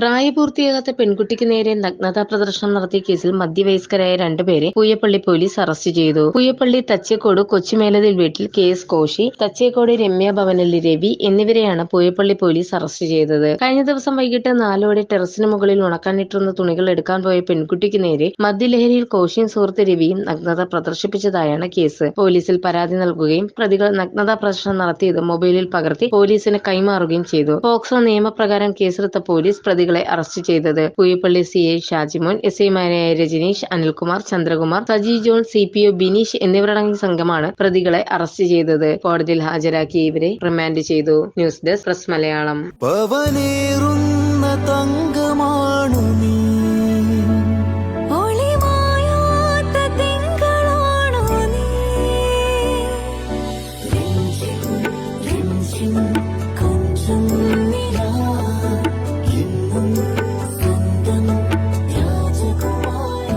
പ്രായപൂർത്തിയാകാത്ത പെൺകുട്ടിക്ക് നേരെ നഗ്നതാ പ്രദർശനം നടത്തിയ കേസിൽ മധ്യവയസ്കരായ രണ്ടുപേരെ പൂയപ്പള്ളി പോലീസ് അറസ്റ്റ് ചെയ്തു. പൂയപ്പള്ളി തച്ചേക്കോട് കൊച്ചുമേലതിൽ വീട്ടിൽ കെ എസ് കോശി തച്ചേക്കോട് രമ്യ ഭവനിൽ രവി എന്നിവരെയാണ് പൂയപ്പള്ളി പോലീസ് അറസ്റ്റ് ചെയ്തത്. കഴിഞ്ഞ ദിവസം വൈകിട്ട് നാലോടെ ടെറസിന് മുകളിൽ ഉണക്കാനിട്ടിരുന്ന തുണികൾ എടുക്കാൻ പോയ പെൺകുട്ടിക്ക് നേരെ മദ്യലഹരിയിൽ കോശിയും സുഹൃത്ത് രവിയും നഗ്നത പ്രദർശിപ്പിച്ചതായാണ് കേസ്. പോലീസിൽ പരാതി നൽകുകയും പ്രതികൾ നഗ്നതാ പ്രദർശനം നടത്തിയത് മൊബൈലിൽ പകർത്തി പോലീസിന് കൈമാറുകയും ചെയ്തു. പോക്സോ നിയമപ്രകാരം കേസെടുത്ത പോലീസ് പ്രതികളെ അറസ്റ്റ് ചെയ്തത്. Pooyappally C I Shajimon S ഐമാരായ Rajaneesh Anilkumar Chandrakumar Saji John C P O Bineesh എന്നിവരടങ്ങിയ സംഘമാണ് പ്രതികളെ അറസ്റ്റ് ചെയ്തത്. കോടതിയിൽ ഹാജരാക്കി ഇവരെ റിമാൻഡ് ചെയ്തു. News desk press Malayalam.